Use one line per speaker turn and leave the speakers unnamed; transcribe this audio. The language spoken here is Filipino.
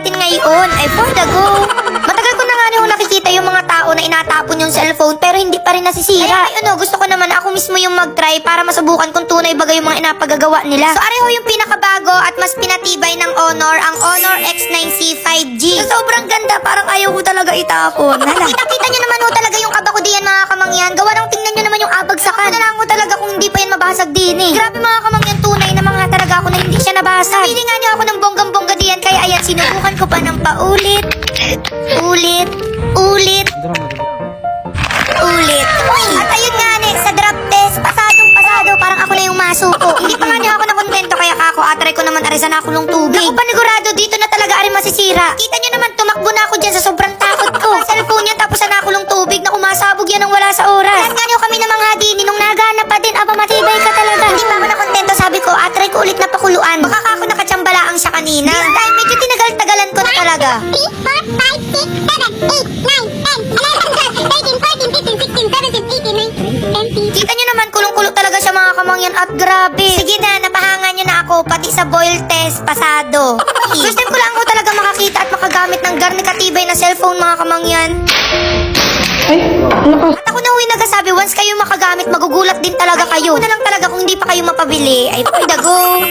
ngayon. Ay, for the go. Matagal ko na nga ho nakikita yung mga tao na inatapon yung cellphone pero hindi pa rin nasisira. Ay, ano, gusto ko naman ako mismo yung mag-try para masubukan kung tunay bagay yung mga inapagagawa nila. So, areho yung pinakabago at mas pinatibay ng Honor, ang Honor X9C 5G. So, sobrang ganda, parang ayaw ko talaga itapon. Kita-kita nyo naman ho talaga yung aba ko diyan mga kamangyan. Gawa ng tingnan nyo naman yung abagsakan. Ano lang ko talaga kung hindi pa yan mabasag din eh. Grabe mga kamangyan, tunay na mga talaga ako na hindi siya nabasag. Napili nga nyo ako ng kaya ayan, sinubukan ko pa ng paulit. Ulit. Ulit. Ulit. At ayun nga ne, sa drop test, pasadong pasado, parang ako na yung masuko. Hindi pa nga niya ako nakontento kaya kako, atry ko naman arisan ako ng tubig. Ako panigurado, dito na talaga ari masisira. Kita niyo naman, tumakbo na ako dyan sa sobrang takot ko. Cellphone niya, tapos na ako ng tubig na umasabog yan ng wala sa oras. Kaya nga niyo kami na mga dini, nung nagana Kita nyo naman, kulong-kulo talaga siya mga kamangyan at grabe. Sige na, napahangan nyo na ako, pati sa boil test, pasado. First time ko lang ako talaga makakita at makagamit ng garni katibay na cellphone mga kamangyan.
Ay, lakas.
At ako na huy nagsasabi, once kayo makagamit, magugulat din talaga kayo. Ano na lang talaga kung hindi pa kayo mapabili, ay for the go.